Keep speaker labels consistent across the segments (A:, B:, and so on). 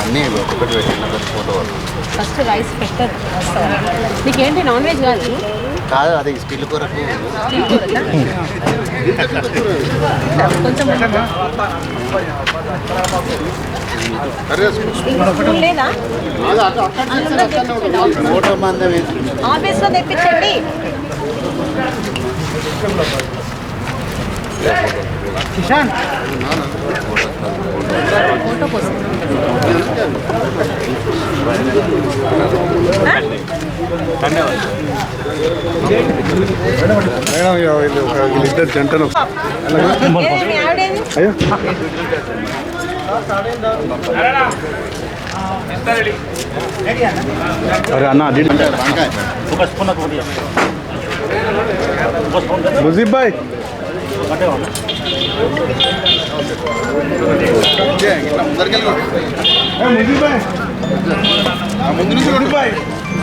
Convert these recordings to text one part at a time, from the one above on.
A: అన్నీ ఒకటి పెట్టిన ఫోటో
B: ఫస్ట్ రైస్ పెట్టదు నీకేంటి నాన్ వెజ్ కాదు?
A: కాదు అది స్టిల్ కొరకు. మందం
B: ఆఫీస్లో తెప్పించండి. ఫోటో
C: ఇద్దరు జంటను అయ్యో అరే అన్న అది
A: వంకాయ
C: ముజీబ్ భాయ్
A: ఇదే,
C: ముజీబ్ భాయ్
A: ముందు నుంచి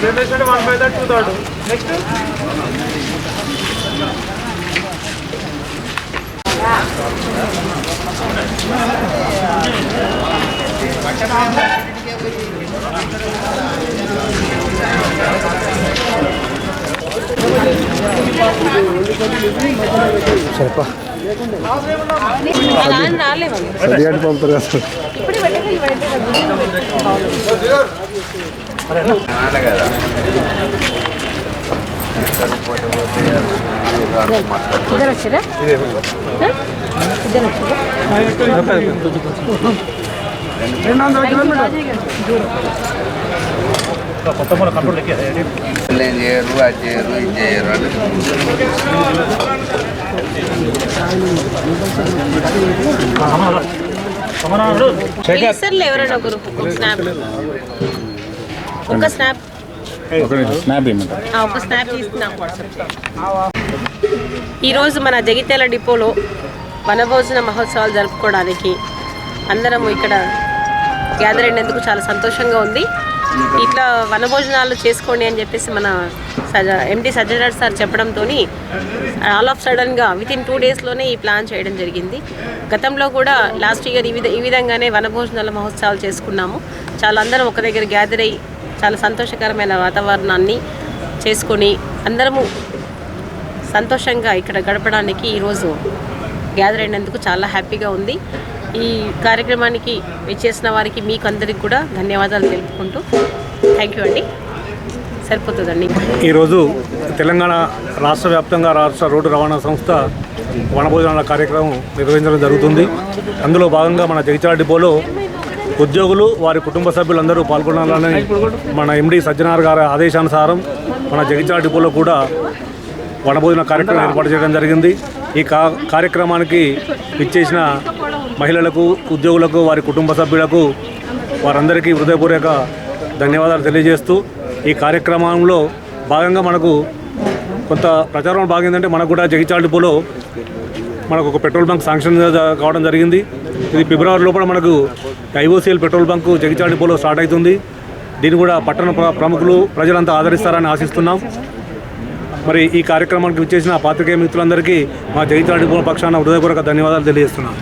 B: लो అలా అని రాలేము
C: సరిగాటి పంపుతారు కదా.
B: ఇప్పుడే పెట్టేసి పెట్టేసి ఇద్దరు వచ్చారా ఇద్దరు వచ్చారా
A: ఏం చేయరు అది చేయరు ఇది చేయరు అని
B: ఎవరైనా ఒకరు ఒక స్నాప్. ఒక స్నాప్
C: ఒక స్నాప్ ఇమ్మంటారు
B: ఆ, ఒక స్నాప్ తీసి నాకు వాట్సాప్ చేయండి. ఈరోజు మన జగిత్యాల డిపోలో వనభోజన మహోత్సవాలు జరుపుకోవడానికి అందరము ఇక్కడ గ్యాదర్ అయినందుకు చాలా సంతోషంగా ఉంది. ఇట్లా వనభోజనాలు చేసుకోండి అని చెప్పేసి మన సజ ఎండి సజ్జనార్ సార్ చెప్పడంతో ఆల్ ఆఫ్ సడన్గా విత్ ఇన్ టూ డేస్లోనే ఈ ప్లాన్ చేయడం జరిగింది. గతంలో కూడా లాస్ట్ ఇయర్ ఈ విధ ఈ విధంగానే వనభోజనాల మహోత్సవాలు చేసుకున్నాము. చాలా అందరం ఒక దగ్గర గ్యాదర్ అయ్యి చాలా సంతోషకరమైన వాతావరణాన్ని చేసుకొని అందరము సంతోషంగా ఇక్కడ గడపడానికి ఈరోజు గ్యాదర్ అయినందుకు చాలా హ్యాపీగా ఉంది. ఈ కార్యక్రమానికి విచ్చేసిన వారికి మీకు అందరికి కూడా ధన్యవాదాలు తెలుపుకుంటూ థ్యాంక్ యూ అండి. సరిపోతుందండి.
D: ఈరోజు తెలంగాణ రాష్ట్ర వ్యాప్తంగా రాష్ట్ర రోడ్డు రవాణా సంస్థ వనభోజనాల కార్యక్రమం నిర్వహించడం జరుగుతుంది. అందులో భాగంగా మన జగిత్యాల డిపోలో ఉద్యోగులు వారి కుటుంబ సభ్యులందరూ పాల్గొనాలని మన ఎండి సజ్జనార్ గారి ఆదేశానుసారం మన జగిత్యాల డిపోలో కూడా వనభోజన కార్యక్రమం ఏర్పాటు చేయడం జరిగింది. ఈ కార్యక్రమానికి ఇచ్చేసిన మహిళలకు ఉద్యోగులకు వారి కుటుంబ సభ్యులకు వారందరికీ హృదయపూర్వక ధన్యవాదాలు తెలియజేస్తూ ఈ కార్యక్రమంలో భాగంగా మనకు కొంత ప్రచారం భాగం ఏంటంటే మనకు కూడా జగిత్యాల డిపోలో మనకు ఒక పెట్రోల్ బంక్ శాంక్షన్ కావడం జరిగింది. ఇది ఫిబ్రవరి లోపల మనకు ఐఓసీఎల్ పెట్రోల్ బంక్ జగిచాడిపోలో స్టార్ట్ అవుతుంది దీన్ని కూడా పట్టణ ప్రముఖులు ప్రజలంతా ఆదరిస్తారని ఆశిస్తున్నాం. మరి ఈ కార్యక్రమానికి విచ్చేసిన పాత్రికేయ మిత్రులందరికీ మా జగిత్యాల పక్షాన హృదయపూర్వక ధన్యవాదాలు తెలియజేస్తున్నాం.